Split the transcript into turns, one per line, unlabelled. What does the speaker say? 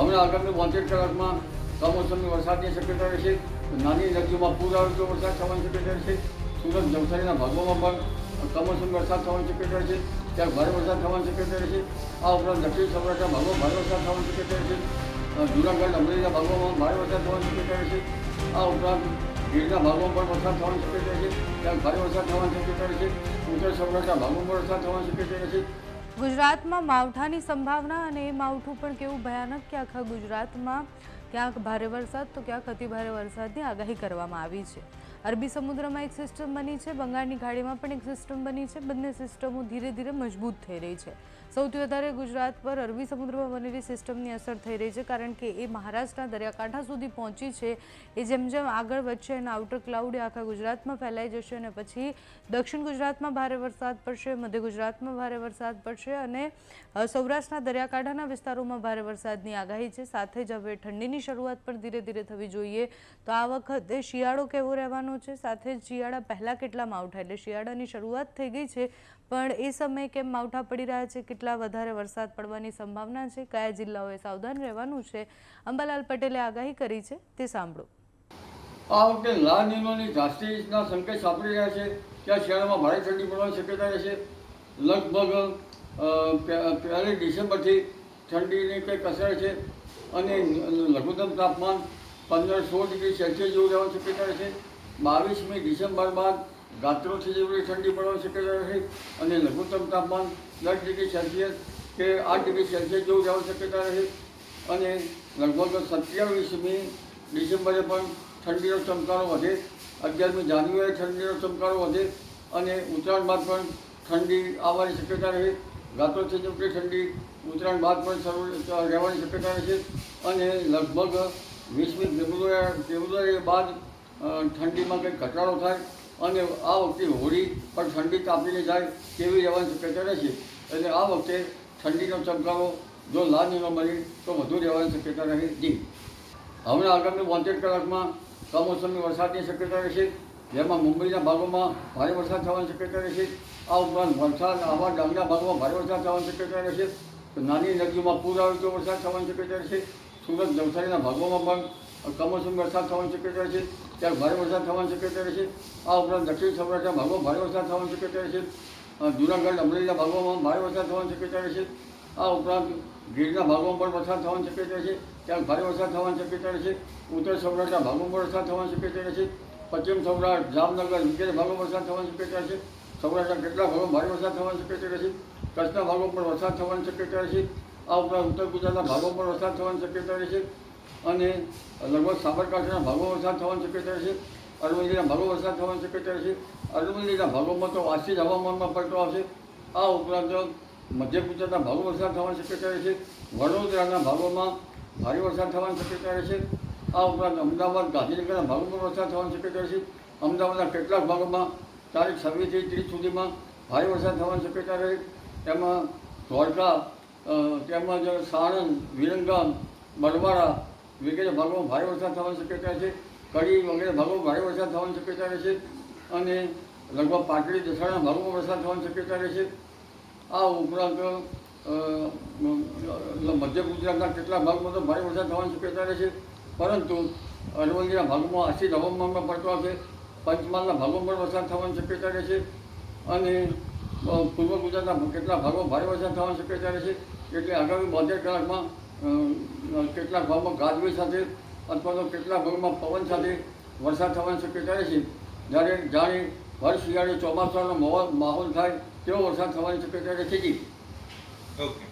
હવે આગામી બોતેર કલાકમાં કમોસમી વરસાદની શક્યતા રહેશે, નાની નદીઓમાં પૂર આવે વરસાદ થવાની શક્યતા રહેશે, સુરત, નવસારીના ભાગોમાં પણ કમોસમી વરસાદ થવાની શક્યતા રહેશે ત્યાં ભારે વરસાદ થવાની શક્યતા રહેશે. આ ઉપરાંત દક્ષિણ સૌરાષ્ટ્રના ભાગો ભારે વરસાદ થવાની શક્યતા રહેશે. જૂનાગઢ, અમરેલીના ભાગોમાં ભારે વરસાદ થવાની શક્યતા રહેશે. આ ઉપરાંત ગીરના ભાગોમાં પણ વરસાદ થવાની શક્યતા રહેશે ત્યાં ભારે વરસાદ થવાની શક્યતા રહેશે. ઉત્તર સૌરાષ્ટ્રના ભાગોમાં વરસાદ થવાની શક્યતા રહેશે.
ગુજરાતમાં માવઠાની સંભાવના અને એ માવઠું પણ કેવું ભયાનક કે આખા ગુજરાતમાં ક્યાંક ભારે વરસાદ, તો ક્યાંક અતિભારે વરસાદની આગાહી કરવામાં આવી છે. અરબી સમુદ્રમાં એક સિસ્ટમ બની છે, બંગાળની ખાડીમાં પણ એક સિસ્ટમ બની છે. બંને સિસ્ટમો ધીરે ધીરે મજબૂત થઈ રહી છે. સૌથી વધારે ગુજરાત પર અરબી સમુદ્રમાં બનેલી સિસ્ટમની અસર થઈ રહી છે, કારણ કે એ મહારાષ્ટ્રના દરિયાકાંઠા સુધી પહોંચી છે. એ જેમ જેમ આગળ વધશે એના આઉટર ક્લાઉડ આખા ગુજરાતમાં ફેલાઈ જશે અને પછી દક્ષિણ ગુજરાતમાં ભારે વરસાદ પડશે, મધ્ય ગુજરાતમાં ભારે વરસાદ પડશે અને સૌરાષ્ટ્રના દરિયાકાંઠાના વિસ્તારોમાં ભારે વરસાદની આગાહી છે. સાથે જ હવે ઠંડીની શરૂઆત પણ ધીરે ધીરે થવી જોઈએ. તો આ વખતે શિયાળો કેવો રહેવાનો છે, સાથે શિયાળા પહેલાં કેટલા માવઠા, એટલે શિયાળાની શરૂઆત થઈ ગઈ છે, પણ એ સમયે કેમ માવઠા પડી રહ્યા છે, કેટલા વધારે વરસાદ પડવાની સંભાવના છે, કયા જિલ્લાઓએ સાવધાન રહેવાનું છે, અંબાલાલ પટેલે આગાહી કરી છે, તે સાંભળો.
આ વખતે લાલ નીલોની દ્રાષ્ટિના સંકેત સાંપડી રહ્યા છે, ત્યાં શિયાળામાં ભારે ઠંડી પડવાની શક્યતા રહેશે લગભગ પહેલી ડિસેમ્બરથી ઠંડીની કંઈક અસર છે અને લઘુત્તમ તાપમાન પંદર સોળ ડિગ્રી સેલ્સિયસ જેવું રહેવાની શક્યતા રહેશે બાવીસમી ડિસેમ્બર બાદ રાત્રોથી જેવી ઠંડી પડવાની શક્યતા રહેશે અને લઘુત્તમ તાપમાન દસ ડિગ્રી સેલ્સિયસ કે આઠ ડિગ્રી સેલ્સિયસ જેવું જવાની શક્યતા રહેશે અને લગભગ સત્યાવીસમી ડિસેમ્બરે પણ ઠંડીનો ચમકારો વધે. અગિયારમી જાન્યુઆરી ઠંડીનો ચમકારો વધે અને ઉત્તરાયણ બાદ પણ ઠંડી આવવાની શક્યતા રહે. રાત્રોથી જેટલી ઠંડી ઉત્તરાયણ બાદ પણ શરૂ રહેવાની શક્યતા રહેશે અને લગભગ વીસમી ફેબ્રુઆરી ફેબ્રુઆરી બાદ ઠંડીમાં કંઈક ઘટાડો થાય અને આ વખતે હોળી પણ ઠંડી તાપીને જાય તેવી રહેવાની શક્યતા રહેશે. એટલે આ વખતે ઠંડીનો ચમકારો, જો લાલ મળે તો વધુ રહેવાની શક્યતા રહે. જી. હવે આગામી બોતેર કલાકમાં કમોસમી વરસાદની શક્યતા રહેશે. જેમાં મુંબઈના ભાગોમાં ભારે વરસાદ થવાની શક્યતા રહેશે. આ ઉપરાંત વરસાદ આવા ડાંગના ભાગોમાં ભારે વરસાદ થવાની શક્યતા રહેશે. નાની નદીઓમાં પૂર આવે તો વરસાદ થવાની શક્યતા રહેશે. સુરત, નવસારીના ભાગોમાં પણ કમોસમી વરસાદ થવાની શક્યતા રહેશે ત્યારે ભારે વરસાદ થવાની શક્યતા રહેશે આ ઉપરાંત દક્ષિણ સૌરાષ્ટ્રના ભાગમાં ભારે વરસાદ થવાની શક્યતા અ, જૂનાગઢ અમરેલીના ભાગોમાં ભારે વરસાદ થવાની શક્યતા રહેશે આ ઉપરાંત ગીરના ભાગોમાં પણ વરસાદ થવાની શક્યતા રહેશે ત્યાં ભારે વરસાદ થવાની શક્યતા રહેશે ઉત્તર સૌરાષ્ટ્રના ભાગોમાં પણ વરસાદ થવાની શક્યતા રહેશે પશ્ચિમ સૌરાષ્ટ્ર જામનગર વગેરે ભાગોમાં વરસાદ થવાની શક્યતા રહેશે સૌરાષ્ટ્રના કેટલાક ભાગોમાં ભારે વરસાદ થવાની શક્યતા રહેશે કચ્છના ભાગો પણ વરસાદ થવાની શક્યતા રહેશે આ ઉપરાંત ઉત્તર ગુજરાતના ભાગો પણ વરસાદ થવાની શક્યતા રહેશે અને લગભગ સાબરકાંઠાના ભાગો વરસાદ થવાની શક્યતા રહેશે અરવલ્લીના ભાગો વરસાદ થવાની શક્યતા છે, અરવલ્લીના ભાગોમાં તો વાસી જ હવામાનમાં પલટો આવશે. આ ઉપરાંત મધ્ય ગુજરાતના ભાગો વરસાદ થવાની શક્યતા રહેશે, વડોદરાના ભાગોમાં ભારે વરસાદ થવાની શક્યતા રહેશે. આ ઉપરાંત અમદાવાદ, ગાંધીનગરના ભાગોમાં વરસાદ થવાની શક્યતા રહેશે. અમદાવાદના કેટલાક ભાગોમાં તારીખ છવ્વીસથી ત્રીસ સુધીમાં ભારે વરસાદ થવાની શક્યતા રહે. તેમાં દ્વારકા તેમજ સાણંદ વિરંગામ બરવાડા વગેરે ભાગોમાં ભારે વરસાદ થવાની શક્યતા છે. કડી વગેરે ભાગોમાં ભારે વરસાદ થવાની શક્યતા રહેશે. અને લગભગ પાટડી દસાડાના ભાગોમાં વરસાદ થવાની શક્યતા રહેશે. આ ઉપરાંત મધ્ય ગુજરાતના કેટલાક ભાગમાં તો ભારે વરસાદ થવાની શક્યતા રહેશે. પરંતુ અરવલ્લીના ભાગમાં આશી હવામાનમાં પડતો છે પંચમહાલના ભાગોમાં પણ વરસાદ થવાની શક્યતા રહેશે. અને પૂર્વ ગુજરાતના કેટલાક ભાગોમાં ભારે વરસાદ થવાની શક્યતા રહેશે. એટલે આગામી બોતેર કલાકમાં કેટલાક ભાગમાં ગાજવીજ સાથે અથવા તો કેટલાક ભાગમાં પવન સાથે વરસાદ થવાની શક્યતા રહેશે. જ્યારે જાણે ભર શિયાળે ચોમાસાનો માહોલ થાય તેવો વરસાદ થવાની શક્યતા રહેશે
ઓકે.